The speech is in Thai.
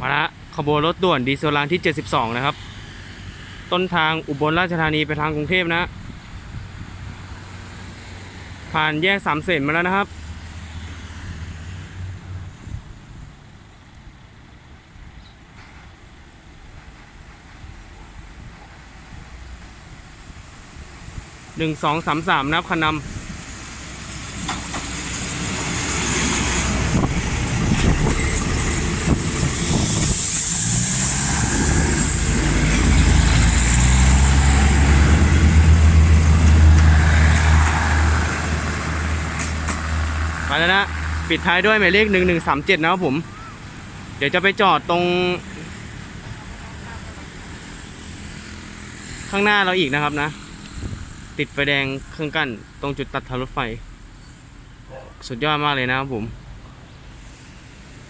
มาละขบวนรถด่วนดีเซลรางที่ 72 นะครับ ต้นทางอุบลราชธานีไปทางกรุงเทพนะ ผ่านแยกสามเสนมาแล้วนะครับ หนึ่งสองสามสามนับคันนำ มาแล้วนะ ปิดท้ายด้วยหมายเลขหนึ่งหนึ่งสามเจ็ดนะครับผม เดี๋ยวจะไปจอดตรง ข้างหน้าเราอีกนะครับนะ ติดไฟแดงเครื่องกั้นตรงจุดตัดทางรถไฟ สุดยอดมากเลยนะครับผม